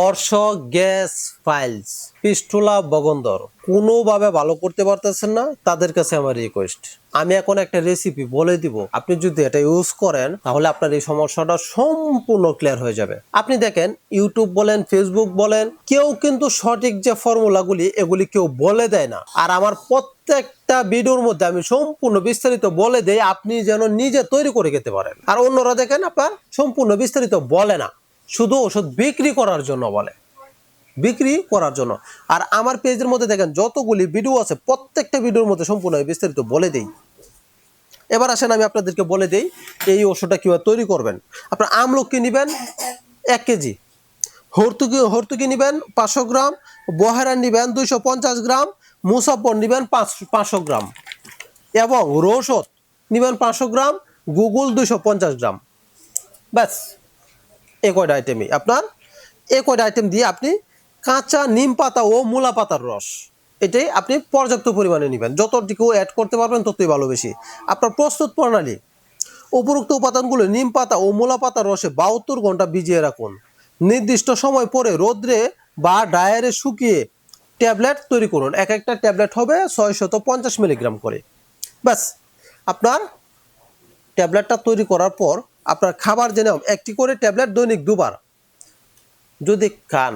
অর্শ gas files. পিস্টুলা, বগন্দর। কোনোভাবে ভালো করতে পারতেছেন না, তাদের কাছে আমার রিকোয়েস্ট আমি এখন একটা রেসিপি বলে দিব। আপনি যদি এটা ইউজ করেন, তাহলে আপনার এই সমস্যাটা সম্পূর্ণ ক্লিয়ার হয়ে যাবে। আপনি দেখেন ইউটিউব বলেন ফেসবুক বলেন, কেউ কিন্তু সঠিক যে ফর্মুলাগুলি এগুলি কেউ বলে দেয় না। আর আমার প্রত্যেকটা ভিডিওর মধ্যে আমি সম্পূর্ণ বিস্তারিত বলে দেই, আপনি যেন নিজে তৈরি করে খেতে পারেন। আর অন্যরা দেখেন, আপনার সম্পূর্ণ বিস্তারিত বলে না। শুধু ওষুধ বিক্রি করার জন্য বলে। বিক্রি করার জন্য। আর আমার পেজের মধ্যে দেখেন, যতগুলি ভিডিও আছে, প্রত্যেকটা ভিডিওর মধ্যে সম্পূর্ণ বিস্তারিত বলে দেই। এবার আসেন, আমি আপনাদেরকে বলে দেই, এই ওষুধটা কীভাবে তৈরি করবেন। আপনার আমলকি নেবেন, এক কেজি। হর্তুকি হর্তুকি নেবেন, পাঁচশো গ্রাম। বহেরা নেবেন, দুইশো পঞ্চাশ গ্রাম। মুসাফর নেবেন, পাঁচ, পাঁচশো গ্রাম। এবং রসদ নেবেন পাঁচশো গ্রাম। গুগল, দুইশো পঞ্চাশ গ্রাম। ব্যাস। এ কয়টা আইটেমই আপনার এ কয়টা আইটেম দিয়ে আপনি কাঁচা নিম পাতা ও মূলা পাতার রস, এটাই আপনি পর্যাপ্ত পরিমাণে নেবেন। যতটুকু অ্যাড করতে পারবেন ততই ভালো বেশি। আপনার প্রস্তুত প্রণালী, উপরোক্ত উপাদানগুলো নিম পাতা ও মূলা পাতার রসে বাহাত্তর ঘণ্টা ভিজিয়ে রাখুন। নির্দিষ্ট সময় পরে রোদ্রে বা ডায়ারে শুকিয়ে ট্যাবলেট তৈরি করুন। এক একটা ট্যাবলেট হবে ছয়শত পঞ্চাশ মিলিগ্রাম করে। ব্যাস, আপনার ট্যাবলেটটা তৈরি করার পর আপনার খাবার জেনে একটি করে ট্যাবলেট দৈনিক দুবার। যদি খান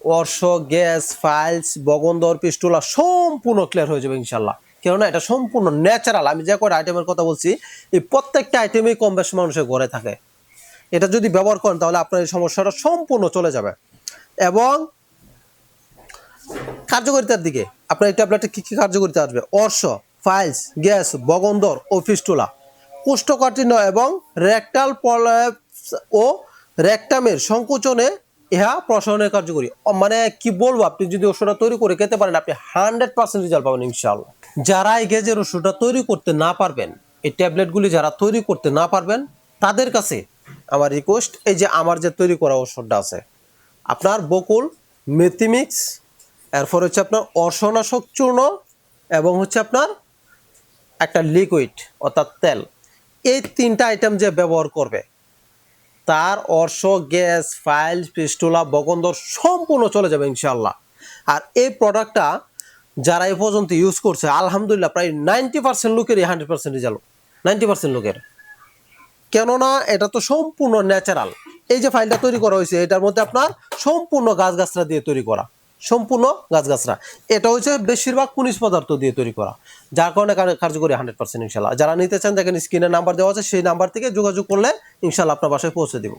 অর্শ, গ্যাস ফাইলস বগন্দর, পিস্টুলা সম্পূর্ণ ক্লিয়ার হয়ে যাবে ইনশাল্লাহ কেননা এটা সম্পূর্ণ ন্যাচারাল আমি যে কটা আইটেমের কথা বলছি, এই প্রত্যেকটা আইটেমেই কম বেশ মানুষের ঘরে থাকে। এটা যদি ব্যবহার করেন, তাহলে আপনার এই সমস্যাটা সম্পূর্ণ চলে যাবে। এবং কার্যকারিতার দিকে, আপনার এই ট্যাবলেটে কী কী কার্যকারিতা আসবে? অর্শ ফাইলস গ্যাস, বগন্দর ও ফিস্টুলা কোষ্ঠকাঠিন্য এবং রেকটাল পলাপস ও রেকটামের সংকোচনে ইহা প্রসারণের কার্যকরী। মানে কি বলব, আপনি যদি ওষুধটা তৈরি করে খেতে পারেন, আপনি হান্ড্রেড পার্সেন্ট রেজাল্ট পাবেন ইনশাআল্লাহ। যারা এই গেজের ওষুধটা তৈরি করতে না পারবেন, এই ট্যাবলেটগুলি যারা তৈরি করতে না পারবেন, তাদের কাছে আমার রিকোয়েস্ট এই যে আমার যে তৈরি করা ওষুধটা আছে, আপনার বকুল, মেথিমিক্স, এরপর হচ্ছে আপনার অর্শনাশক চূর্ণ এবং হচ্ছে আপনার একটা লিকুইড অর্থাৎ তেল। এই তিনটা আইটেম যে ব্যবহার করবে, তার অর্শ, গ্যাস ফাইল পিস্টুলা বগন্দর সম্পূর্ণ চলে যাবে ইনশাল্লাহ আর এই প্রোডাক্টটা যারা এ পর্যন্ত ইউজ করছে, আলহামদুলিল্লাহ প্রায় নাইনটি পার্সেন্ট লোকেরই hundred percent result ninety percent লোকের। কেননা এটা তো সম্পূর্ণ ন্যাচারাল এই যে ফাইলটা তৈরি করা হয়েছে, এটার মধ্যে আপনার সম্পূর্ণ গাছগাছরা দিয়ে তৈরি করা। সম্পূর্ণ গাছগাছরা এটা হচ্ছে বেশিরভাগ পুলিশ পদার্থ দিয়ে তৈরি করা। যার কারণে কার্যকরী হান্ড্রেড পার্সেন্ট ইনশাল্লাহ। যারা নিতে চান দেখেন স্ক্রিনের নাম্বার দেওয়া আছে, সেই নাম্বার থেকে যোগাযোগ করলে ইনশাল্লাহ আপনার বাসায় পৌঁছে দিব।